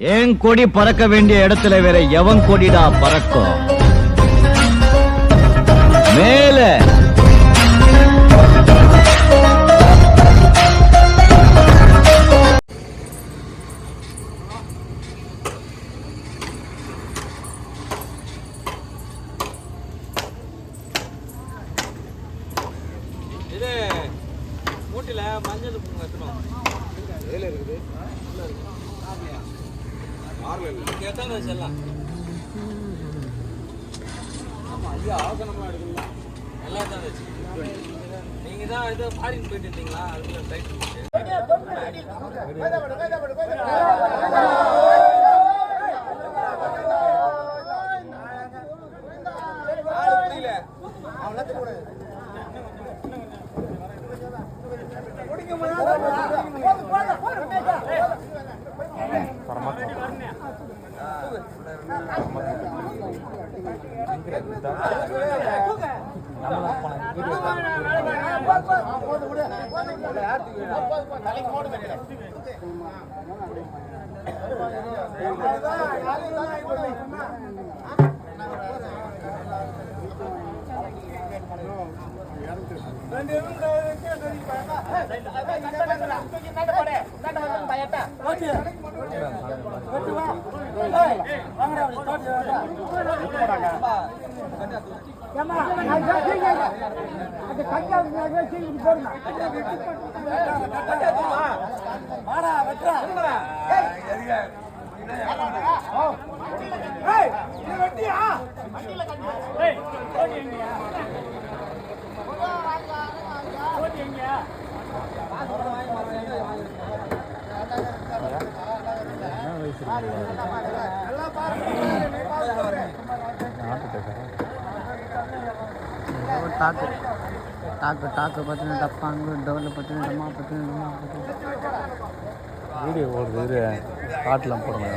என் கொடி பறக்க வேண்டிய இடத்துல வேற எவன் கொடிடா பறக்கும்? மேல போட்டு தாக்கு. ಟಾಕ್ ಟಾಕ್ ಟಾಕ್ பற்றின டப்பாங்கு டோலில் பற்றின டம்மா பற்றின டம்மா பற்றின வீடியோ ஓடுது இரு காட்டெலாம் போடுங்க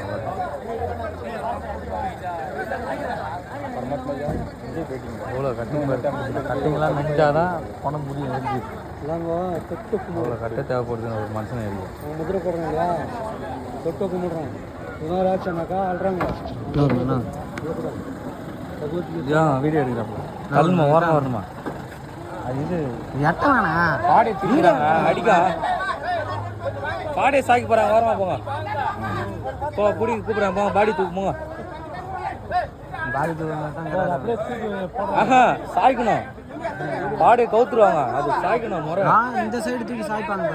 அவ்வளோ கட்டிங் கட்டிங்லாம் நெஞ்சாதான் பணம் முடியும் இருக்கு அவ்வளோ கட்ட தேவைப்படுதுன்னு ஒரு மனுஷன் இருக்கு முதிரை போடுறாங்களா தொட்டு கும்பிடுறான் சுமார் ஆச்சுனாக்கா ஆடுறாங்க ஏன் வீடியோ எடுக்கிறாப்பா கல்மா ஓரமாக வரணுமா அது இது எட்ட வேணா பாடி திருக்கிறாங்க அடிக்கா. பாடியை சாக்கி போகிறாங்க ஓரமாக போங்க. போ பிடி கூப்பிட்றாங்க போங்க பாடி தூக்கு போங்க. பாடி தூக்கம் ஆஹா சாய்க்கணும். பாடியை கவுத்துருவாங்க. அது சாய்க்கணும் முறை. இந்த சைடு தூக்கி சாய்ப்பாங்க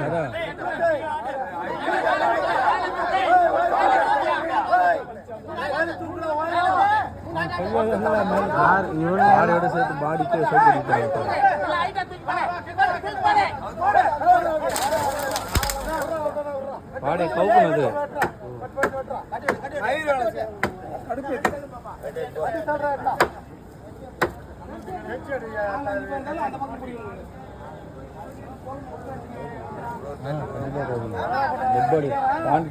பாரு. சேர்த்து பாடிக்கு சேர்த்து கவுக்கணும் அது டெட் பாடி பாண்டி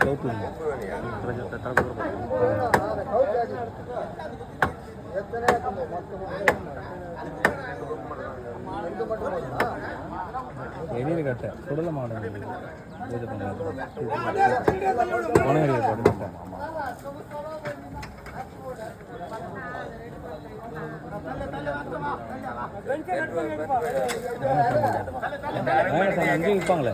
எதிர் கட்ட சுடல மாடம் இது பண்ணாது உணவடி போட்டு அங்கேயும் விற்பாங்களே.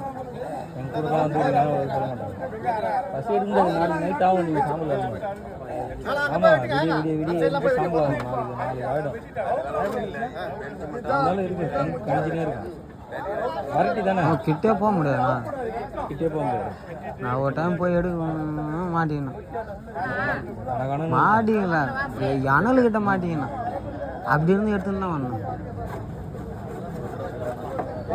எங்கள் கூடலாம் வந்து நானும் ஒரு சொல்ல மாட்டாங்க பஸ் எடுத்து நாலு நைட் ஆகும் நீங்கள் சாம்பல் வரணும் ஆமாம் விடிய விடிய விடிய இருந்து சாம்பல் வரணும் நாலு நாலு ஆகிடும் அதனால இருக்கு கணிச்சுனே இருக்கும் வரட்டி தானே கிட்டே போக முடியாதுண்ணா கிட்டே போக முடியாது நான் ஒரு டைம் போய் எடுக்க மாட்டிக்கணும். மாட்டிங்களா மாட்டிங்களா கிட்ட மாட்டிக்கணும். அப்படி இருந்து எடுத்துன்னு தான் வரணும்.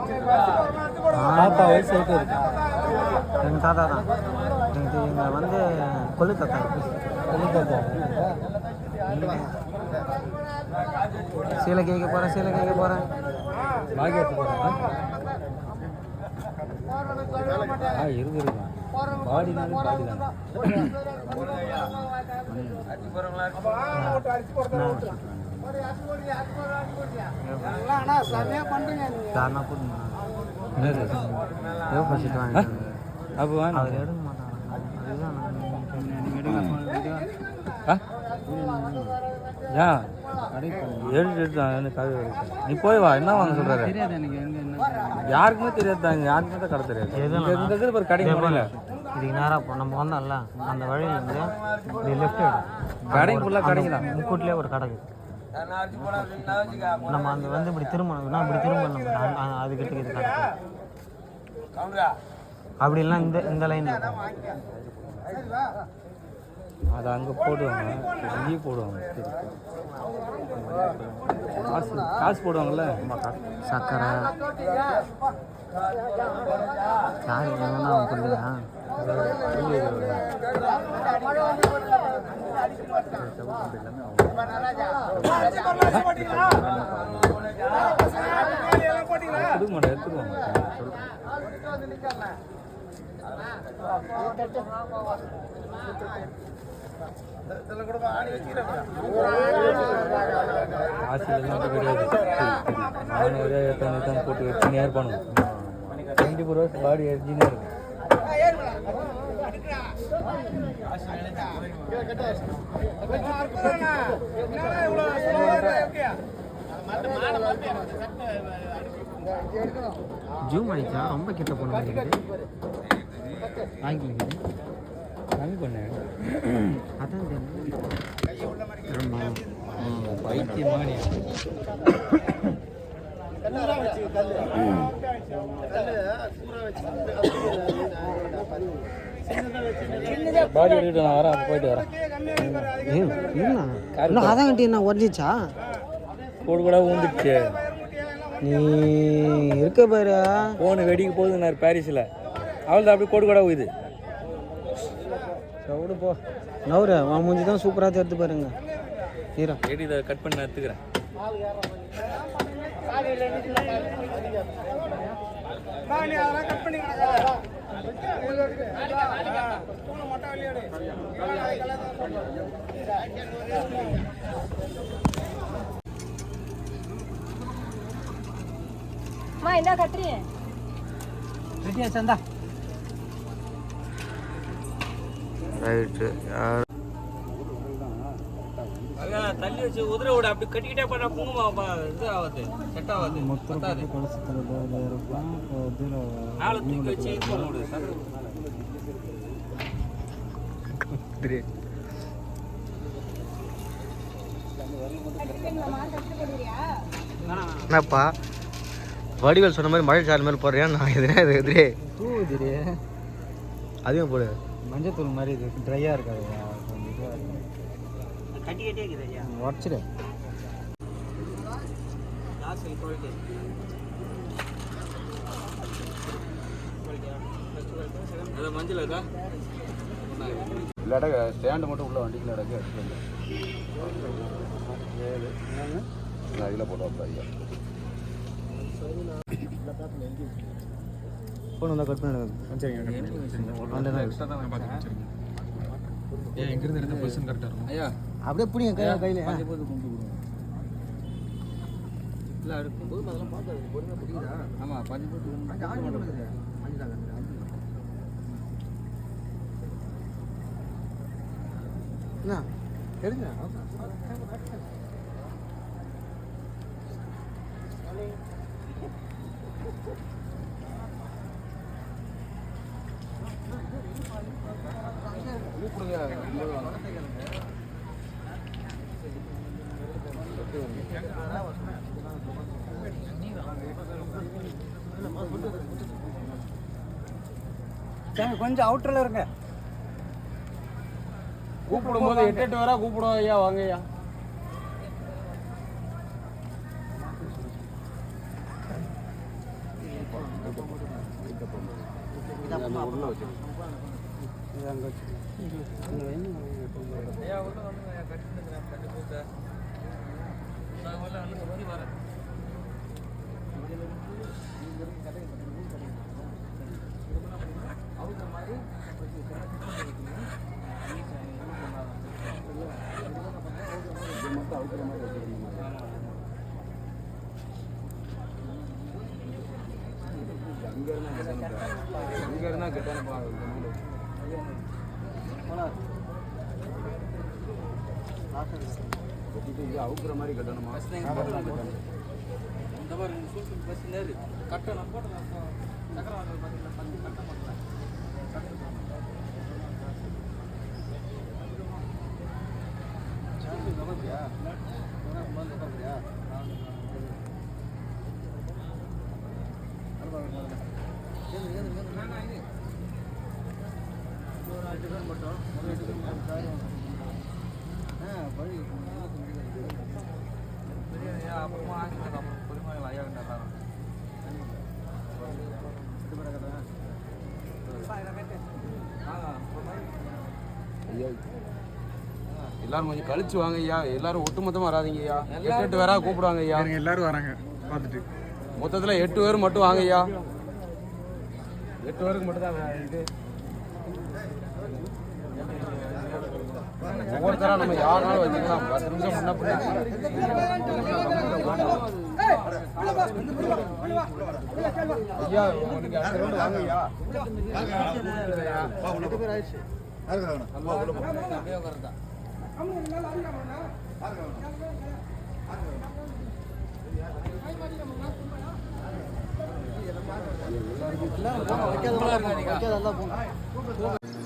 பாப்பா வயசு ஆகிட்டு இருக்கு எங்கள் தாத்தா தான் எங்கள் இங்கே வந்து கொல்லு தாத்தா சொல்லி பாப்பா சீலை கேட்க போகிறேன் சீலை கேட்க போகிறேன் பாக்கியத்து போகிறேன் ஆ. இருக்கு இருக்கும் பாடினாலே பாடி தான் ஃபஸ்ட்டு வாங்க அப்போ அவர் எடுக்க மாட்டாங்க. அதுதான் ஏன் நீ போய் வா. என்ன வாங்க என்ன? யாருக்குமே தெரியாது யாருக்குமே தான் கடை தெரியாது. இந்த இடத்துல ஒரு கடை முடியல இதுக்கு நேராக நம்ம வந்தோம்ல. அந்த வழியில் இருந்து இப்படி லெஃப்ட் கடைக்கு ஃபுல்லாக கடைங்க தான் முக்கூட்லேயே ஒரு கடை நம்ம அந்த வந்து இப்படி திரும்பணும் இப்படி திரும்பணும் அது கிட்ட இது கடை அப்படி இந்த இந்த லைன் அதை அங்கே போடுவாங்க. இங்கேயும் போடுவாங்க. காசு காசு போடுவாங்கல்ல. சக்கரை. சார் என்னன்னா அவன் சொல்லுங்க கொடுக்க எடுத்துக்குவாங்க காசு நானும் ஒரே தான் போட்டு டுவெண்ட்டி ஃபோர் ஹவர்ஸ் பாடி எரிஞ்சினே இருக்கும் ஜூம் ஆயிடுச்சா ரொம்ப கிட்ட போன மாதிரி இருக்குது. வாங்கிக்கல கம்மி பண்ணேன் அதான் தெரியல ஆமாம் பைத்தியமா நீ பாடி எடுத்துட்டு நான் வரேன் போயிட்டு வரேன். இன்னும் அதான் கட்டி என்ன உடஞ்சிச்சா கோடு கூட ஊந்துடுச்சு நீ இருக்க பாரு. போன் வெடிக்க போகுதுன்னாரு பாரிஸில். அவள் அப்படி கோடு கூட உயுது சவுடு போ. நவுரு அவன் மூஞ்சி தான் சூப்பராக தெரிஞ்சு பாருங்க. இதை கட் பண்ணி நான் எடுத்துக்கிறேன். அம்மா என்ன கட்டுறீங்க? ரெடியா சந்தா. ரைட்டு அதான் தள்ளி வச்சு உதிரை விட. அப்படி கட்டிக்கிட்டே பண்ண குங்குமம் இது ஆகாது. செட் ஆகாது. பத்தாது. நாலு தூக்கி வச்சு இது பண்ண முடியாது. என்னப்பா? வடிவேல் சொன்ன மாதிரி மழை சார் மாதிரி போடுறியா? நான் எதுனா இது எதிரே தூவுதிரி அதிகம் போடு. மஞ்சத்தூள் மாதிரி இது ட்ரையாக இருக்காது. கட்டி கட்டியே இருக்குது ஐயா உடச்சிடு. லாஸ்ட் குவாலிட்டி அது மஞ்சள் இருக்கா? இல்லாட்ட ஸ்டாண்டு மட்டும் உள்ள வண்டிக்குள்ள இடக்கு எடுத்துட்டு ஏழு. அதில் போட்டு ஐயா. ஃபோன் வந்தால் கட் பண்ணி ஐயா அப்படியே பிடிங்க கையில் கையில் இல்லை இருக்கும்போது அதெல்லாம் பார்த்து பொறுமையாக பிடிக்குதா ஆமாம் பஞ்சு போட்டு என்ன தெரிஞ்சா கொஞ்சம் அவுட்டரில் இருங்க. கூப்பிடும் போது எட்டு எட்டு வரா கூப்பிடுவோம் ஐயா வாங்க ஐயா. ஐயா உள்ள ஐயா கட்டி கட்டி போட்டு நான் உள்ள வந்து வரேன் இது மட்டும் அவுக்கிற மாதிரி வச்சுக்கணும் அங்க இருந்தா கெட்டான அங்க இருந்தா கெட்டான கட்டிட்டு இது அவுக்குற மாதிரி கட்டணுமா? இந்த மாதிரி கட்டணும் போட்டு எல்லாரும் கொஞ்சம் கழிச்சு வாங்க ஐயா. எல்லாரும் ஒட்டுமொத்தமா வராதீங்க ஐயா. எட்டு எட்டு பேரா கூப்பிடுவாங்க ஐயா. எல்லாரும் வராங்க. பார்த்துட்டு. மொத்தத்துல எட்டு பேர் மட்டும் வாங்க ஐயா. எட்டு பேருக்கு மட்டும் தான் இது. ஒவ்வொருத்தராக நம்ம யாருனாலும் வச்சுக்கலாம். பத்து நிமிஷம் முன்ன ஐயா உனக்கு அடுத்த ரவுண்டு வாங்கய்யா ரெண்டு பேர் ஆயிடுச்சு வைக்காதான் போகும்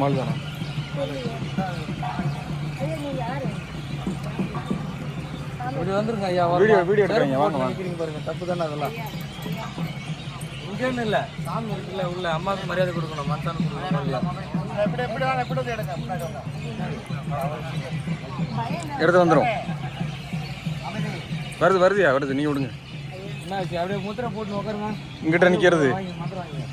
ஆளு நம்ம ஆள் தானே இப்படி வந்துருங்க ஐயா வீடியோ வீடியோ எடுக்கிறீங்க வாங்க வாங்க. பாருங்க தப்பு தானே அதெல்லாம். இங்கேன்னு இல்லை சாமி இருக்குல்ல உள்ள அம்மாவுக்கு மரியாதை கொடுக்கணும் மச்சானுக்கு கொடுக்கணும் இல்லையா? எடுத்து வந்துடும் வருது வருதுயா? வருது நீ விடுங்க. என்ன ஆச்சு? அப்படியே முத்திரை போட்டு உட்காருங்க. இங்கிட்ட நிற்கிறது வாங்கி மாத்திரம் வாங்கி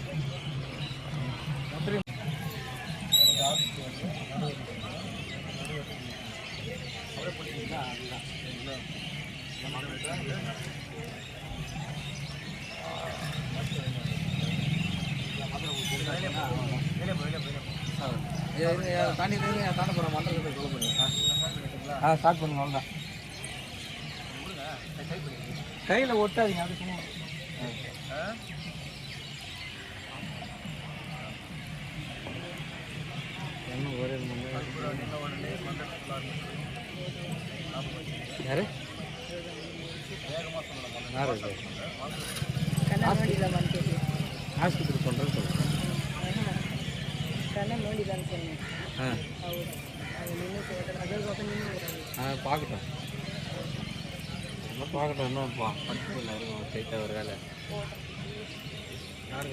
தாண்டி தாண்ட போகிறேன் மண்டலத்தை சொல்ல ஆ ஸ்டார்ட் பண்ணுங்க அவ்வளோதான் கையில் ஒட்டாதீங்க அது சும்மா. ஒரே யாரு? ஆஸ்பத்திரி பண்ணுறது சொல்லுங்கள் பார்க்கட்டும். பார்க்கட்டும் இன்னும் பா பட்டு இல்லை இருக்கும் டைட்டாக ஒரு வேலை. யாரு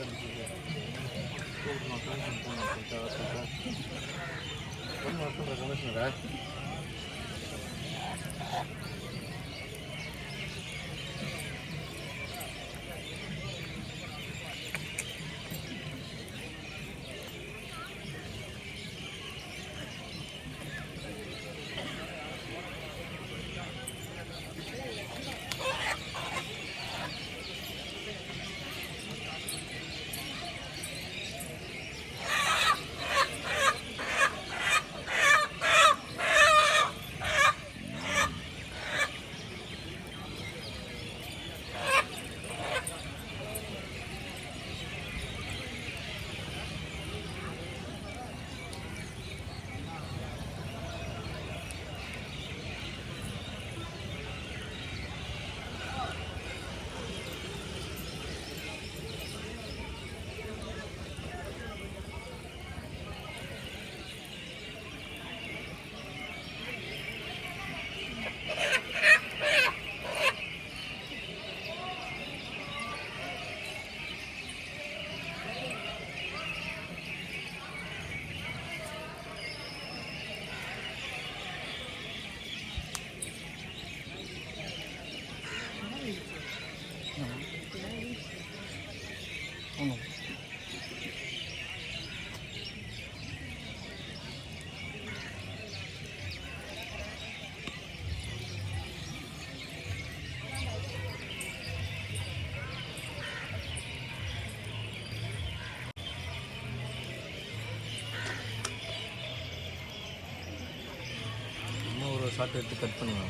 ஷார்ட் எடுத்து கட் பண்ணுங்க.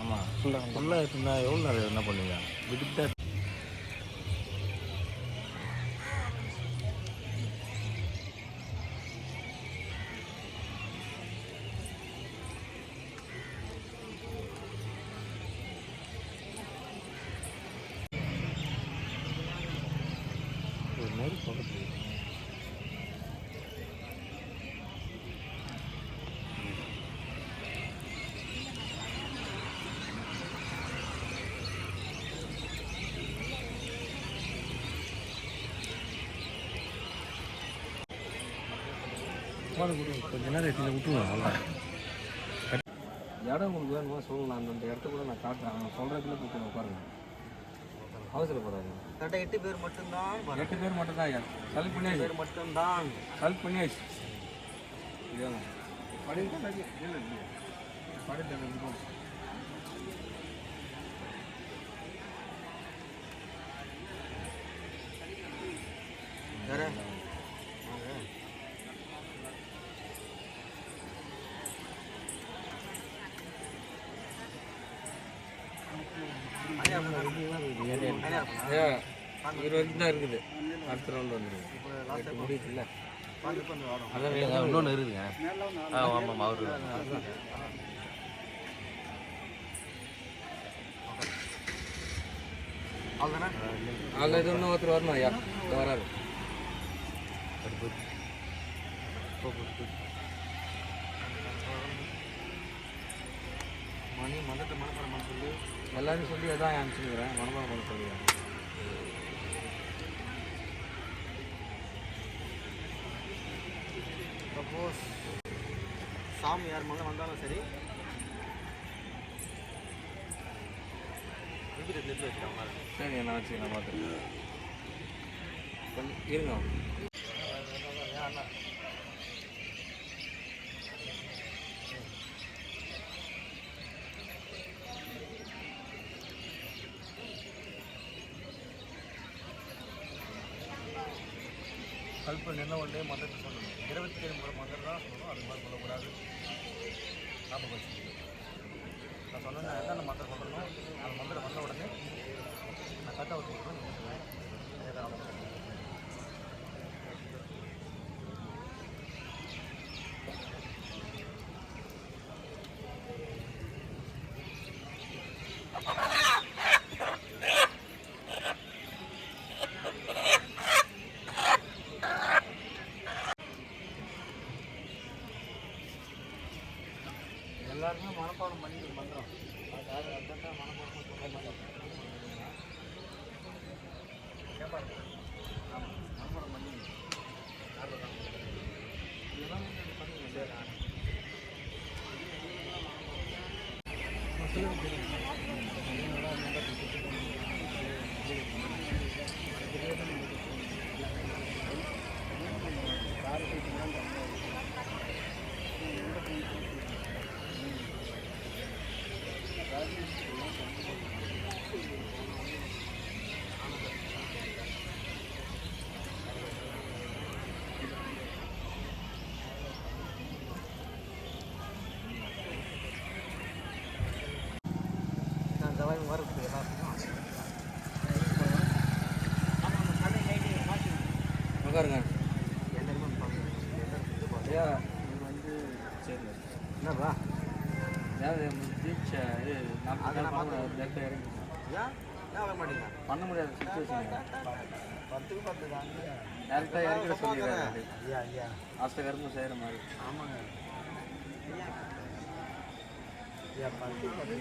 ஆமாம் ஃபுல்லாக ஃபுல்லாக எடுத்துருந்தா எவ்வளோ நேரம் என்ன பண்ணுவீங்க? விட்டுட்டு கொஞ்ச நேரம் இதில் விட்டுருங்க அவ்வளோதான் இடம் உங்களுக்கு வேணுமா சொல்லலாம். அந்த அந்த இடத்த கூட நான் காட்டுறேன். அவங்க சொல்கிற இடத்துல போய் உட்காருங்க. அவசரப்படாது கரெக்டாக எட்டு பேர் மட்டும்தான் எட்டு பேர் மட்டும் தான் ஐயா. செலக்ட் பண்ணியாச்சு. பேர் மட்டும்தான். செலக்ட் பண்ணியாச்சு. இதுதான் படிக்க படிக்க வேற? வரைக்கும் தான் இருக்குது. அடுத்த ரவுண்ட் வந்துருக்கு முடியுதுல்ல. அதான் இன்னொன்று இருக்குங்க ஆ ஆமாம் அவரு அதில் இது இன்னும் ஒருத்தர் வரணும் ஐயா. வராது மணி மதத்தை மனப்பாடம் பண்ண சொல்லி எல்லாரும் சொல்லி எதான் அனுப்பிச்சுக்கிறேன் மனப்பாடம் பண்ண சொல்லி சப்போஸ் சாமி யார் முதல்ல வந்தாலும் சரி. எப்படி நெட் வச்சுருக்காங்க சரி நான் வச்சு நான் பார்த்துருக்கேன் இருங்க. கல்பு நின்ன உடனே மந்திரத்தை சொல்லணும். இருபத்தி ஏழு முறை மந்திரம் தான் சொல்லணும் அது மாதிரி சொல்லக்கூடாது. ஞாபகம் வச்சுக்கணும் நான் சொன்னேன் என்னென்ன மந்திரம் சொல்லணும்? அந்த மந்திரம் வந்த உடனே நான் கரெக்டாக வச்சுக்கணும் எல்லாருமே மனப்பாடம் பண்ணி பண்ணுறோம் அதுக்காக அதுதான் மனப்பாடம் சொல்ல மாட்டேன் கேட்பாங்க ஆமாம் மனப்பாடம் பண்ணி. இதெல்லாம் பண்ணுங்க சார் ஜவாய் வரது உட்காருங்க ஐயா இது வந்து சரி என்னப்பா ஏதாவது பீச் இது நாற்பது நாள் பண்ண முடியாது டேரக்டாக இறங்கி ஏன் ஏன் வர மாட்டீங்க பண்ண முடியாத சுச்சுவேஷன் பத்துக்கு பத்து தான் டேரக்டாக இறக்கிட சொல்லிடுறாரு. ஐயா ஐயா ஆஸ்த கரும்பு செய்கிற மாதிரி. ஆமாங்க. ஐயா பத்து பத்து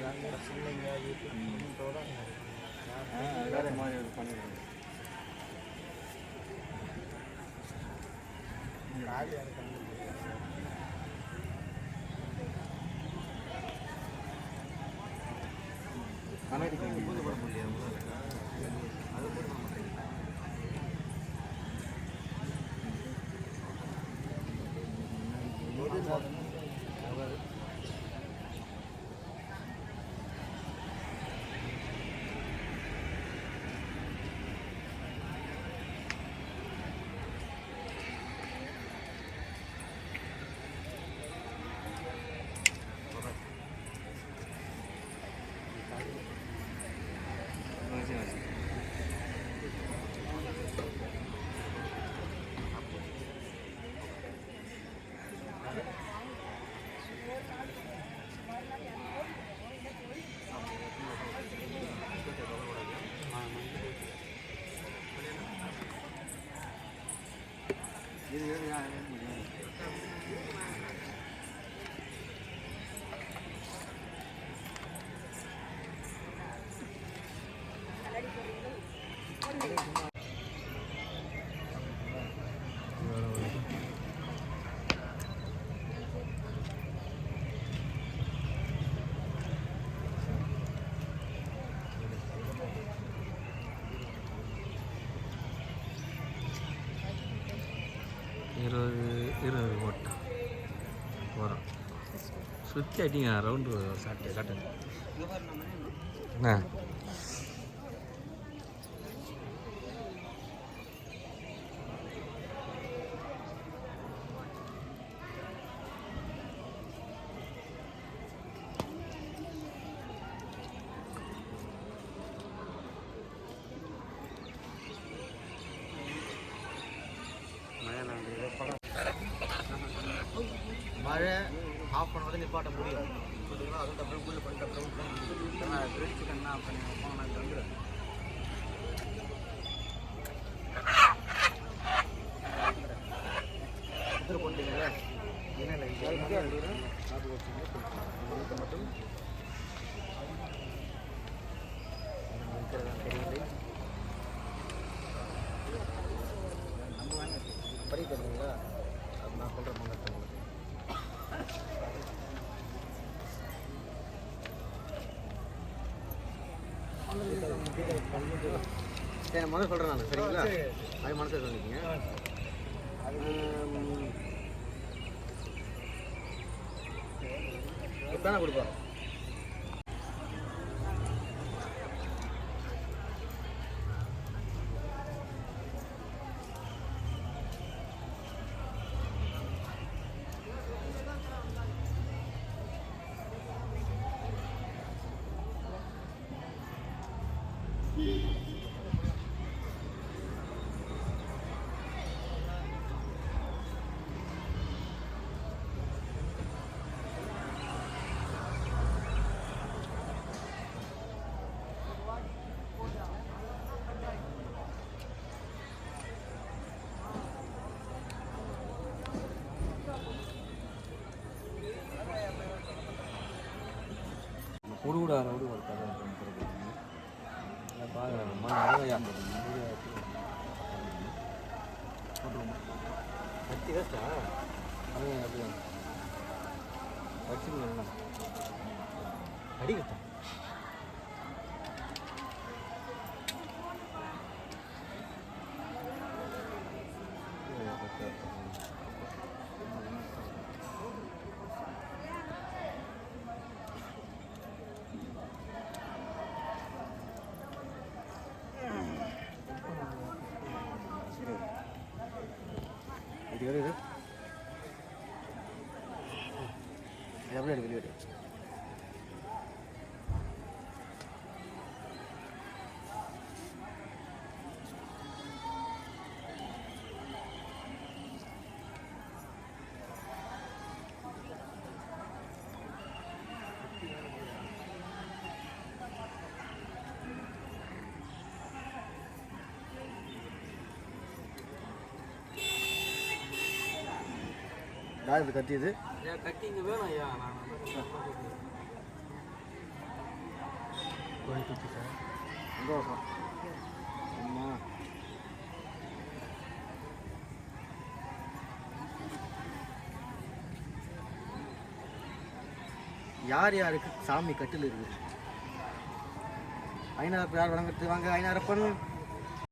Thank you. சுற்றி அடிங்க ரவுண்டு சாப்பிட்டு சாப்பிட்டு என்ன? படிக்க வந்தீங்களா நான் சொல்கிற முன்னேற்றம் என் முதல்ல சொல்கிறேன் நான் சரிங்களா? அது மனசில் சொல்லிக்கிங்க. இப்போ தான் கொடுப்போம்? கொடுக்கூடா ரோடு ஒரு கதை பார்க்குறேன் நிறையா கத்தி வேஸ்ட்டா அப்படியே வச்சுக்கணும் அடிக்கட்டும் இது எடு இது இது அப்படியே எடு வெளியே எடு யார் இது கத்தி இது ஐயா கட்டி இங்கே வேணும் ஐயா. நான் சந்தோஷம். அம்மா. யார் யாருக்கு சாமி கட்டில் இருக்குது? ஐநாறு யார் வணங்குறது வாங்க ஐநாரப்பன்